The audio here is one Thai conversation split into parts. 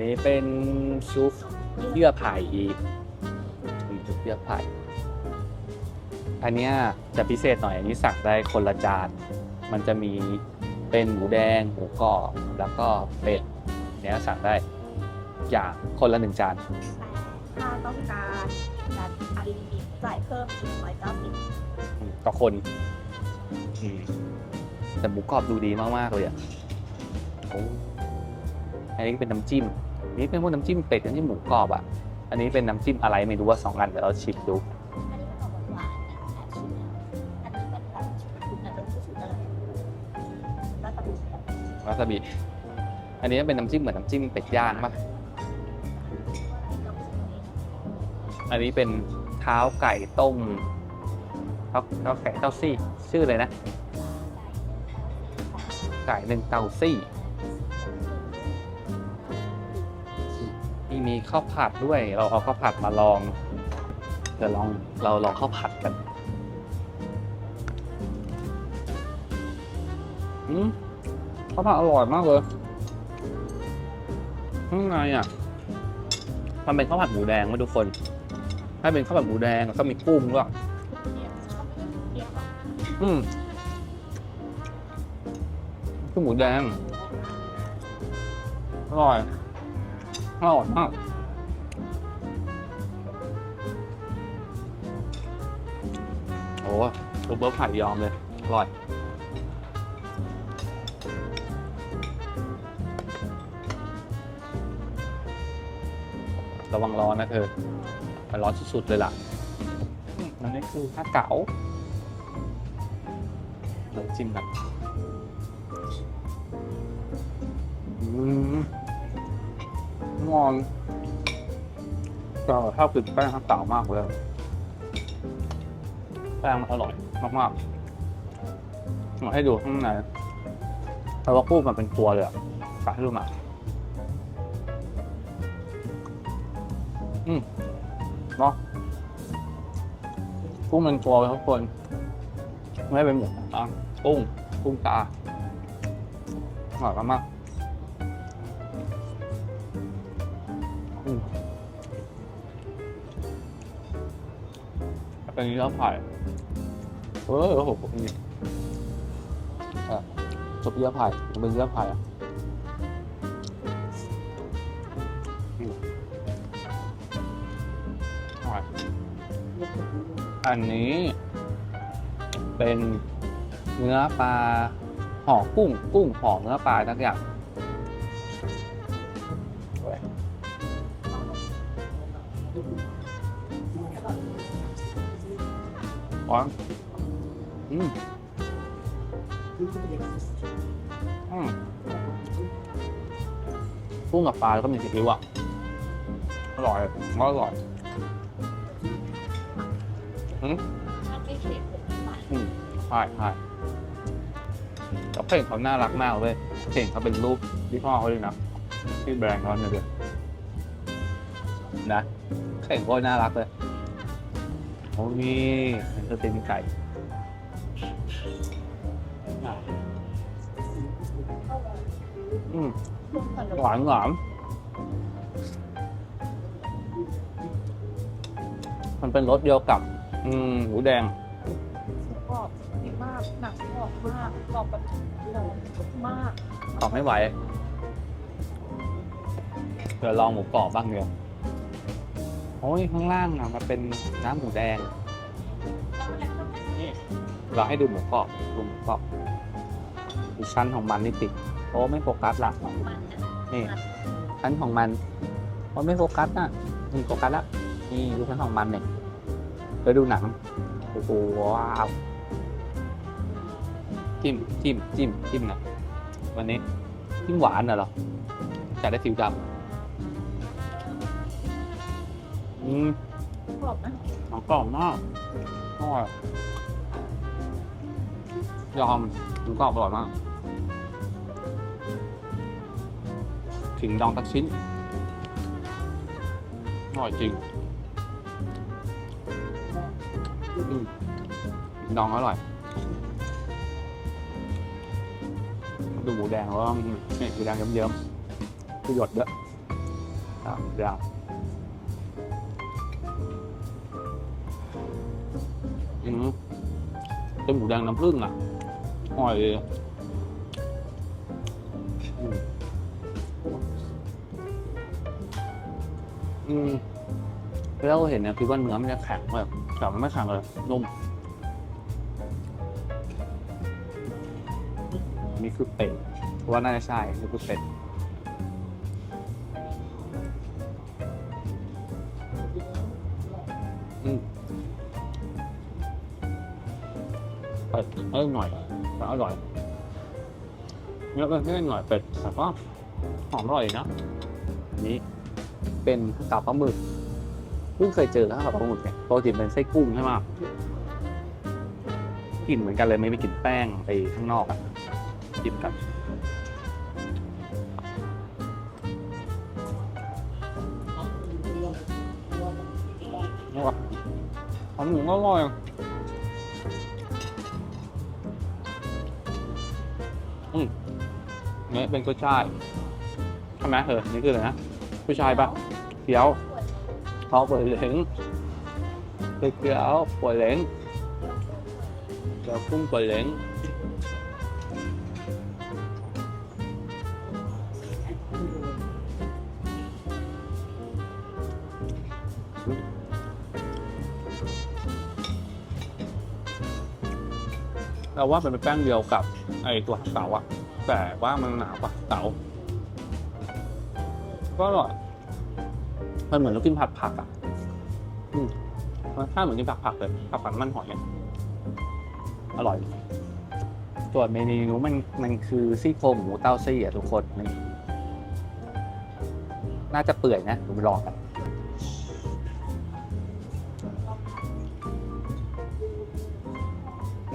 นี่เป็นซุปเยื่อไผ่อีกมีซุปเยื่อไผ่ อันเนี้ยจะพิเศษหน่อยอันนี้สั่งได้คนละจาน มันจะมีเป็นหมูแดงหมูกรอบแล้วก็เป็ดเนี้ยสั่งได้อย่างคนละหนึ่งจาน ถ้าต้องการการอันลิมิตจ่ายเพิ่มอีกร้อยเก้าสิบอืมต่อคนอืมแต่หมูกรอบดูดีมาก ๆ เลยอะโอ้อันนี้เป็นน้ำจิ้มอั นนี้เป็นพวกน้ำจิ้มเป็ดน้ำจิ้มหมูกรอบอะ อันนี้เป็นน้ำจิ้มอะไรไม่รู้ว่าสองอันเดี๋ยวเราชิมดู อันนี้เป็นของหวานๆนะแอบชิมแล้วอันนี้เป็นแบบชุดอันนี้คือชุดอะไรแล้วก็ดูแบบวาซาบิ อันนี้เป็นน้ำจิ้มเหมือนน้ำจิ้มเป็ดย่างปะอันนี้เป็นเท้าไก่ต้มเท้าเท้าไก่เต้าซี่ ชื่อเลยนะ ไก่หนึ่งเต้าซี่ นี่มีข้าวผัดด้วย เราเอาข้าวผัดมาลองเดี๋ยวลองเราลองข้าวผัดกันอืมข้าวผัดอร่อยมากเลยข้างในอะ มันเป็นข้าวผัดหมูแดงมาทุกคน ถ้าเป็นข้าวผัดหมูแดงแล้วก็มีกุ้งด้วยอืมคือหมูแดง อร่อย อร่อยมากโอ้รูเบอร์ไผ่ยอมเลย อร่อย ระวังร้อนนะเธอ มันร้อนสุด ๆ เลยล่ะอืมอันนี้คือข้าวเก๋าเราจิ้มกันอืม งอนก็ชอบกินแป้งข้าวเก๋ามากเลย แป้งมันอร่อยมากๆมาให้ดูข้างในแต่ว่ากุ้งมันเป็นตัวเลยอะฝากให้ดูมาอืมเนาะกุ้งมันตัวเลยทุกคน ไม่เป็นหมูอะกุ้งกุ้งตาอร่อยมาก เป็นเนื้อไผ่เออโอ้โหนี่อะซุปเยื่อไผ่มันเป็นเยื่อไผ่อะอันนี้ เป็นเนื้อปลาห่อกุ้ง กุ้งห่อเนื้อปลาทั้งอย่าง อ๋ออืมอืมกุ้งกับปลาแล้วก็มีซีอิ๊วอะ อร่อยอร่อยมันไม่เค็มเป็นหวานอืมใช่ใช่แต่เพลงเขาน่ารักมากเลยเพลงเขาเป็นรูปที่พ่อเขาเลยนะที่แบรนด์เขาเนี่ยเลยนะเพลงก็น่ารักเลย โอ้นี่มันจะเป็นไก่อืมหวานหวานมันเป็นรสเดียวกับ อืมหมูแดงกรอบดีมากหนังกรอบมากกรอบแบบหอมมากตอบไม่ไหวเดี๋ยวลองหมูกรอบบ้างเดียว โอ้ยข้างล่างอะมันเป็นน้ำหมูแดง นี่เราให้ดูหมูกรอบดูหมูกรอบดูชั้นของมันนี่ติดโอ้ไม่โฟกัสละของมันนะนี่ชั้นของมันโอ้ไม่โฟกัสน่ะนี่โฟกัสละนี่ดูชั้นของมันเนี่ยไปดูหนังโอ้โหว้าวจิ้มจิ้มจิ้มจิ้มนะวันนี้จิ้มหวานน่ะเหรอจะได้ฟิวดำ อืมกรอบนะหอมกรอบมากอร่อยยอมหมูกรอบอร่อยมาก ถึงดองตักชิ้นอร่อยจริงอืมดองอร่อย ดูหมูแดงแล้วก็นี่หมูแดงเยิ้มๆคือหยดเด้อสามอย่างอืม เป็นหมูแดงน้ำผึ้งอะอร่อยเลยอืมอืมแล้วเห็นเนี่ยคิดว่าเนื้อมันจะแข็งแบบแต่มันไม่แข็งเลยนุ่มนี่คือเป็ดเพราะว่าน่าจะใช่นี่คือเป็ด อร่อยเนื้อเป็นแค่หน่อยเป็ดแต่ก็หอมอร่อยนะนี่เป็นกับปลาหมึกเพิ่งเคยเจอข้าวกับปลาหมึกเนี่ยปกติเป็นไส้กุ้งใช่ไหมกลิ่นเหมือนกันเลยไม่มีกลิ่นแป้งไปข้างนอกอะจิ้มกันนี่ว่ะปลาหมึกอร่อย อืมเนี่ยเป็นกุ้ยช่ายใช่ไหมเออนี่คืออะไรนะกุ้ยช่ายปะเขียวเขาเปิดเหลงเขียวปวดเหลงเขียวกุ้งปวดเหลง เราว่าเป็นแป้งเดียวกับไอตัวเต๋าอะแต่ว่ามันหนากว่าเต๋าก็อร่อยมันเหมือนเรากินผัดผักอะอืมรสชาติเหมือนกินผักผักเลยผักผัดมันหอยเนี่ยอร่อยส่วนเมนูมันมันคือซี่โครงหมูเต้าซี่อะทุกคนน่าจะเปื่อยนะผมลองกัน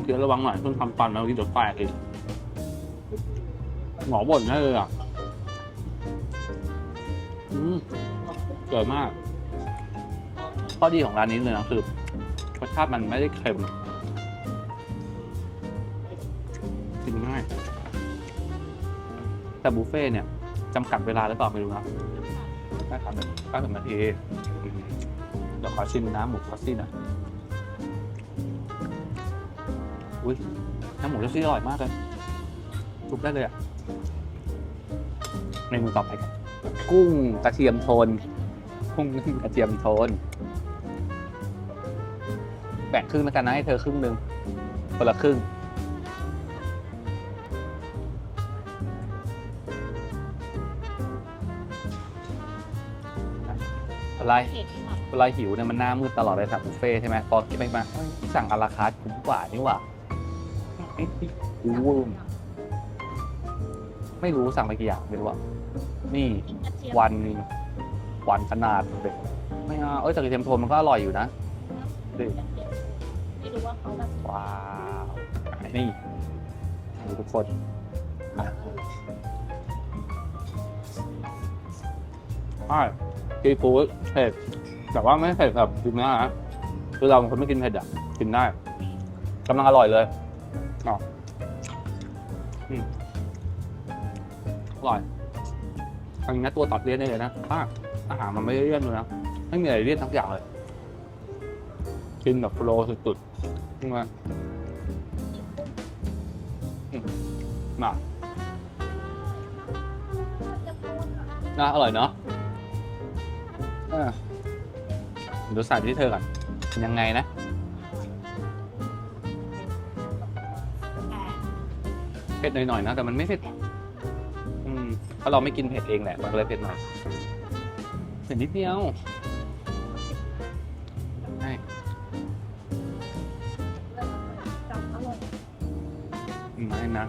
เมื่อกี้ระวังหน่อยเพิ่งทำฟันมาเมื่อกี้เดี๋ยวแตกอีกหมอบ่นให้เลยอะอืมเกิดมากข้อดีของร้านนี้เลยนะคือรสชาติมันไม่ได้เค็มกินง่าย แต่บุฟเฟ่เนี่ยจำกัดเวลาหรือเปล่าไม่รู้นะได้ทำเป็นเก้าสิบนาทีเดี๋ยวขอชิมน้ำหมูซอสซี่หนะ อุ้ยน้ำหมูซอสซี่อร่อยมากเลยทุบได้เลยอะเมนูต่อไปกันกุ้งกระเทียมโทนกุ้งนึ่งกระเทียมโทนแบ่งครึ่งแล้วกันนะให้เธอครึ่งหนึ่งคนละครึ่งอะไรเห็นค่ะเวลาหิวเนี่ยมันหน้ามืดตลอดเลยสั่งบุฟเฟ่ต์ใช่ไหมพอกินไปมาเอ้ยสั่งอาราคาร์ทคุ้มกว่านี่หว่า อู้วไม่รู้สั่งไปกี่อย่างไม่รู้อะนี่กระเทียมวันวันขนาดเลยไม่เอาเอ้ยแต่กระเทียมโทนมันก็อร่อยอยู่นะดิไม่รู้ว่าเขาแบบว้าวนี่ดูทุกคนอะใช่ซีฟู้ดเผ็ดแต่ว่าไม่เผ็ดแบบกินนะฮะคือเราเป็นคนไม่กินเผ็ดอะกินได้กำลังอร่อยเลย อืมอร่อยอันนี้ตัวตัดเลี่ยนได้เลยนะถ้าอาหารมันไม่ได้เลี่ยนเลยนะไม่มีอะไรเลี่ยนทั้งอย่างเลยกินแบบโฟล์สุดๆขึ้นมาอืมมาน่าอร่อยเนาะอะเดี๋ยวใส่ไปที่เธอก่อนยังไงนะ ผ็ดหน่อยๆนะแต่มันไม่เผ็ดอืมเพราะเราไม่กินเผ็ดเองแหละมันก็เลยเผ็ดหน่อยเผ็ดนิดเดียวใช่จับอร่อยไม่นะ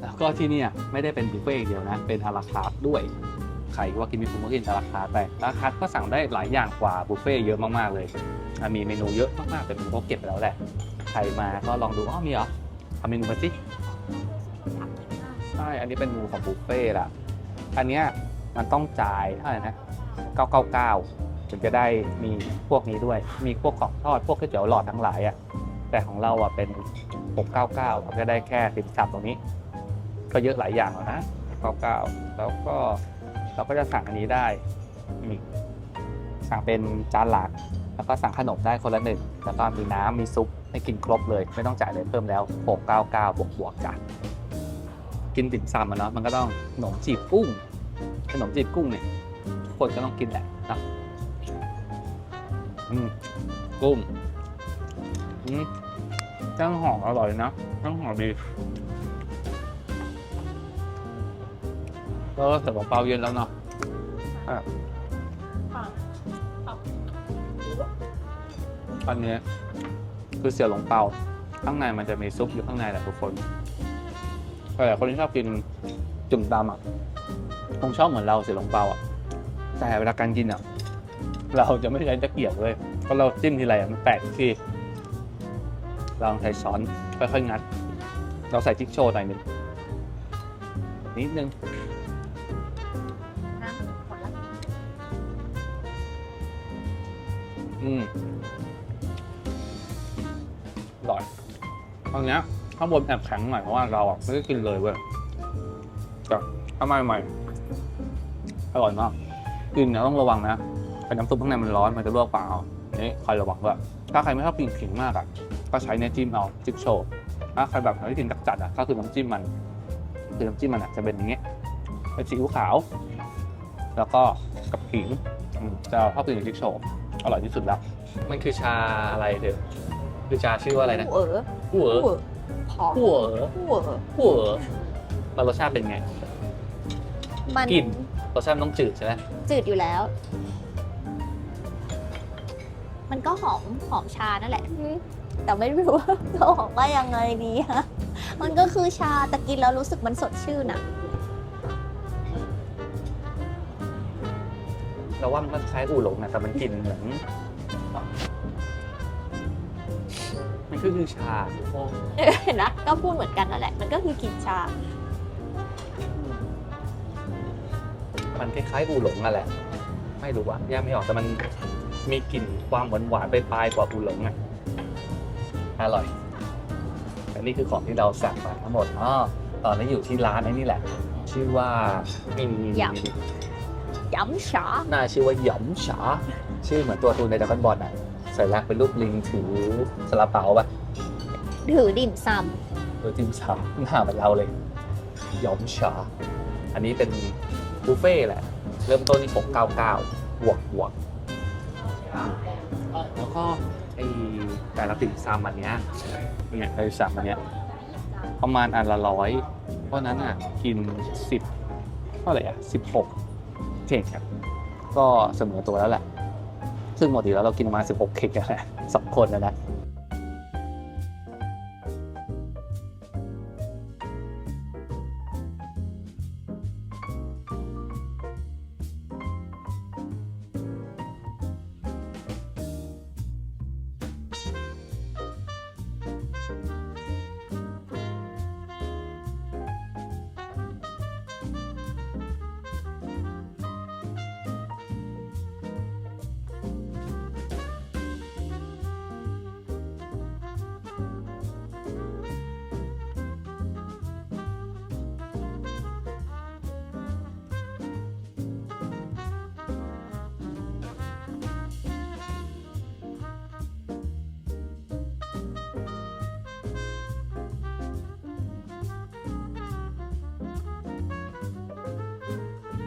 แล้วก็ที่เนี่ยไม่ได้เป็นบุฟเฟ่ต์อย่างเดียวนะเป็นอาราคาร์ทด้วย ใครว่ากินมีคุ้มก็กินอาราคาร์ทไปราคาก็สั่งได้หลายอย่างกว่าบุฟเฟ่เยอะมากๆเลยมีเมนูเยอะมากๆแต่ผมก็เก็บไปแล้วแหละใครมาก็ลองดูอ๋อมีเหรอทำเมนูมาสิใช่อันนี้เป็นเมนูของบุฟเฟ่ละอันเนี้ยมันต้องจ่ายเท่าไหร่นะ999ถึงจะได้มีพวกนี้ด้วย มีพวกของทอดพวกก๋วยเตี๋ยวหลอดทั้งหลายอะแต่ของเราอะเป็น 699เราก็ได้แค่ติ่มซำตรงนี้ ก็เยอะหลายอย่างแล้วนะ 99 แล้วก็ เราก็จะสั่งอันนี้ได้สั่งเป็นจานหลักแล้วก็สั่งขนมได้คนละหนึ่งแล้วก็มีน้ำมีซุปให้กินครบเลย ไม่ต้องจ่ายเลยเพิ่มแล้ว 699 บวกบวกๆกันกินติ่มซำอะเนาะมันก็ต้องขนมจีบกุ้งขนมจีบกุ้งเนี่ยทุกคนก็ต้องกินแหละนะอืมกุ้งอืมเครื่องหอมอร่อยนะเครื่องหอมดี แล้วก็เสิร์ฟกับเปาเย็นแล้วเนาะค่ะอันเนี้ยคือเสี่ยวหลงเปาข้างในมันจะมีซุปอยู่ข้างในแหละทุกคนแต่คนที่ชอบกินจุ่มตำอะคงชอบเหมือนเราเสี่ยวหลงเปาอะแต่เวลาการกินอะ เราจะไม่ใช้ตะเกียบเลยเพราะเราจิ้มทีไรอะมันแปลกที่เราใช้ช้อนค่อยๆงัด เราใส่จิ๊กโชว์หน่อยหนึงนิดนึงนั่ง อืมอร่อยตอนเนี้ยข้างบนแอบแข็งหน่อยเพราะว่าเราอะไม่ได้กินเลยเว้ยแต่ถ้าไม่ใหม่อร่อยมากกินเนี่ยต้องระวังนะไอ้น้ำซุปข้างในมันร้อนมันจะลวกปากเอานี่คอยระวังด้วยถ้าใครไม่ชอบกินขิงมากอะก็ใช้เนี่จิ้มเอาจิ๊กโชว์ถ้าใครแบบไม่กินจัดๆอะก็คือน้ำจิ้มมัน คือน้ำจิ้มมันอะจะเป็นอย่างเงี้ยเป็นซีขาว แล้วก็กับขิงจะชอบกินกับจิ๊กโชว์ อร่อยที่สุดแล้ว มันคือชาอะไรเด้อคือชาชื่อว่าอะไรนะหัวเอ๋อหัวหัวหอมหัวหัวเอ๋อหัวแล้วรสชาติเป็นไงมันกลิ่นรสชาติมันต้องจืดใช่ไหมจืดอยู่แล้ว มันก็หอมหอมชานั่นแหละ แต่ไม่รู้ว่าจะออกว่ายังไงดีฮะมันก็คือชาแต่กินแล้วรู้สึกมันสดชื่นอะ เราว่ามันก็คล้ายอู่หลงนะแต่มันกลิ่นเหมือนมันก็คือชาเห็นนะก็พูดเหมือนกันนั่นแหละ มันก็คือกลิ่นชา มันคล้ายๆอูหลงอะแหละ ไม่รู้อะแยกไม่ออกแต่มันมีกลิ่นความหวานหวานๆไปปลายๆกว่าอูหลงอะอร่อยแต่นี่คือของที่เราสั่งมาทั้งหมดอ๋อตอนนี้อยู่ที่ร้านไอ้นี่แหละ ชื่อว่ามียำ ย้ำชาน่าชื่อว่าหยำฉาชื่อเหมือนตัวตูนในดักกันบอลอะใส่แรกเป็นรูปลิงถือสลาเปาปะถือดิ่มซตัวจิมฉาหน้าเหมือนเราเลยหยำฉาอันนี้เป็นบุฟเฟ่ต์แหละ เริ่มต้นที่699บวกบวกแล้วก็ไอแต่ละติ่มซำอันเนี้ยเนี่ยไอซำอันเนี้ยประมาณอันละร้อยเพราะฉะนั้นอะกินสิบเท่าไหร่อะสิบหก เข่งครับก็เสมอตัวแล้วแหละ ซึ่งปกติแล้วเรากินมา 16เคกเข่งกันแหละสองคนนะนะ